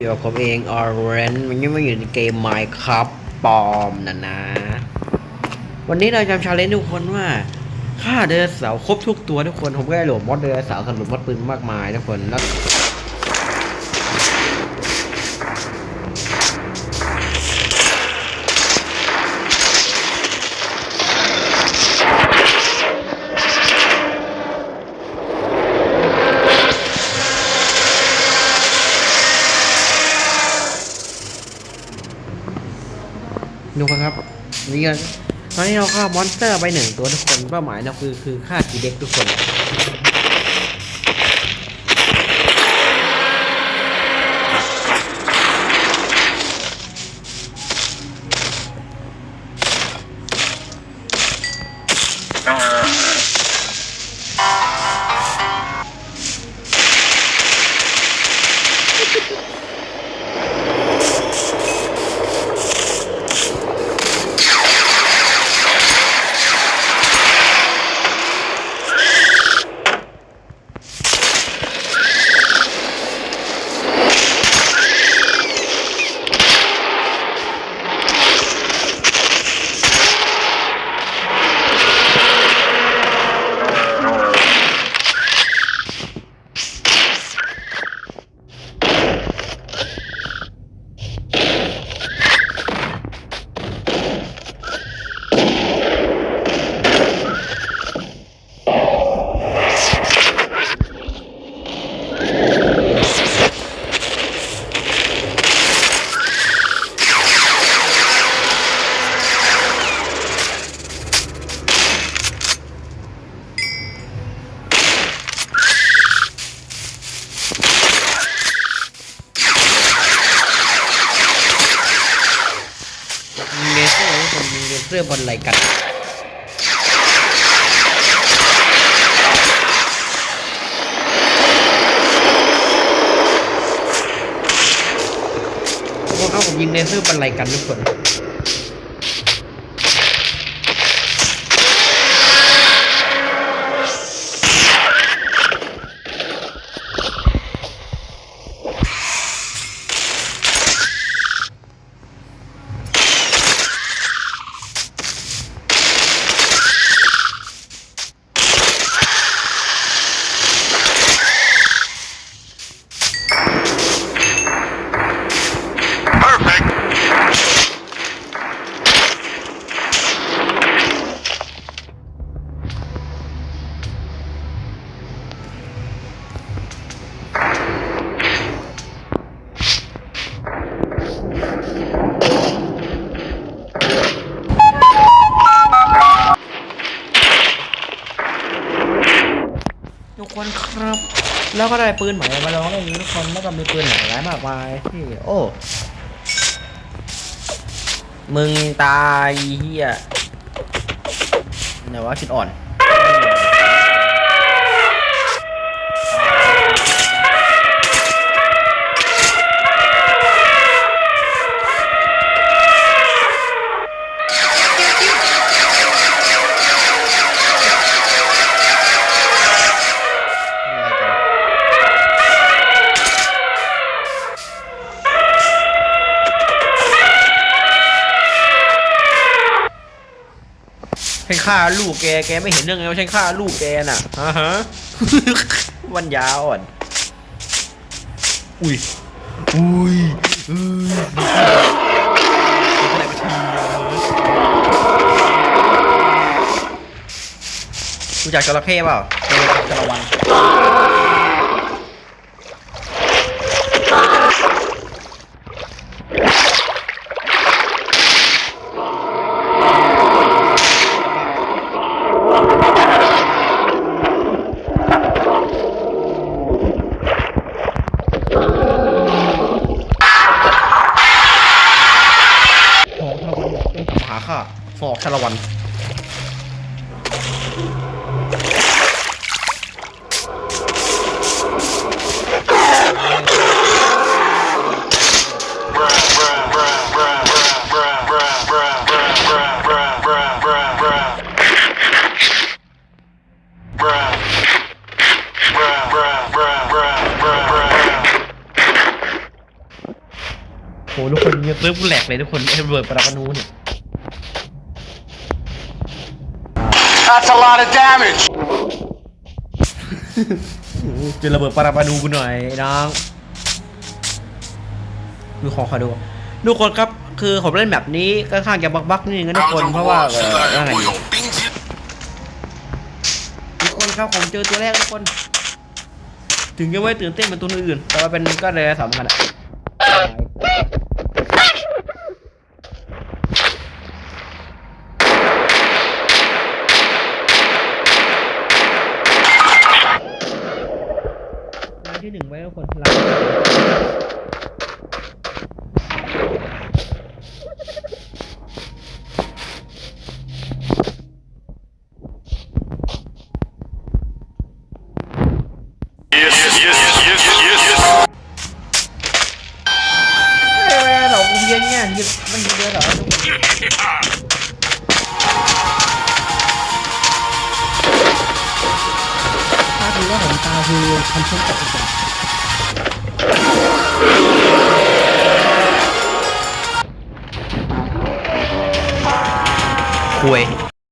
เดี๋ยวผมเองออเรนมันยังไม่อยู่ในเกม Minecraft ปลอมนะนะ วันนี้เราจะชาเลนจ์ทุกคนว่าฆ่าเดนเสาครบทุกตัวทุกคน ผมก็ได้โหลดมอดเดนเสาร์กับโหลดมอดปืนมากมายทุกคนแล้ว ดูครับนี่กันตอนนี้เราฆ่ามอนสเตอร์ไปหนึ่งตัวทุกคนเป้าหมายเราคือคือฆ่ากีเด็กทุกคน เสื้อบอลไหลกันพวกคนครับผมยิงเลเซอร์บนไหลกันทุกคน คนครับ แล้วก็ได้ปืนใหม่มาลองเล่นทุกคนแล้วก็มีปืนใหม่หลายมากมายที่โอ้มึงตายเฮียไหนวะคิดอ่อน ฉันฆ่าลูกแก แกไม่เห็นเรื่องไงว่าฉันฆ่าลูกแกน่ะฮะฮะ วันยาอ่อน อุ้ย อุ้ยอุ้ยอะไรไปทีรู้จักจระเข้เปล่าเออจระวันาค่าฟอกชาละวัน Bruh. หทุกคนเนี่ยเซิร์ฟกูแหลกเลยทุกคนไอ้ระเบิดปรมาณูเนี่ย That's a lot of damage. เจะระเบิดปรมาณูกูหน่อยไอ้น้องดูของเขาดูทุกคนครับ คือผมเล่นแบบนี้ค่อนข้างจะบักบักๆนิดนึงนะทุกคนเพราะว่าเออว่าไงดีทุกคนครับผมเจอตัวแรกทุกคน ถึงจะไม่ตื่นเต้นเหมือนตัวอื่น แต่ว่าเป็นก็เลยสามกันอะ ที่หนึ่งไว้ทุกคนรักหลอกเย็นเนี่ยยึดมันยิงเดือดหรอถ้าถือว่าผมตาคือคำชมกับทุกคน คุย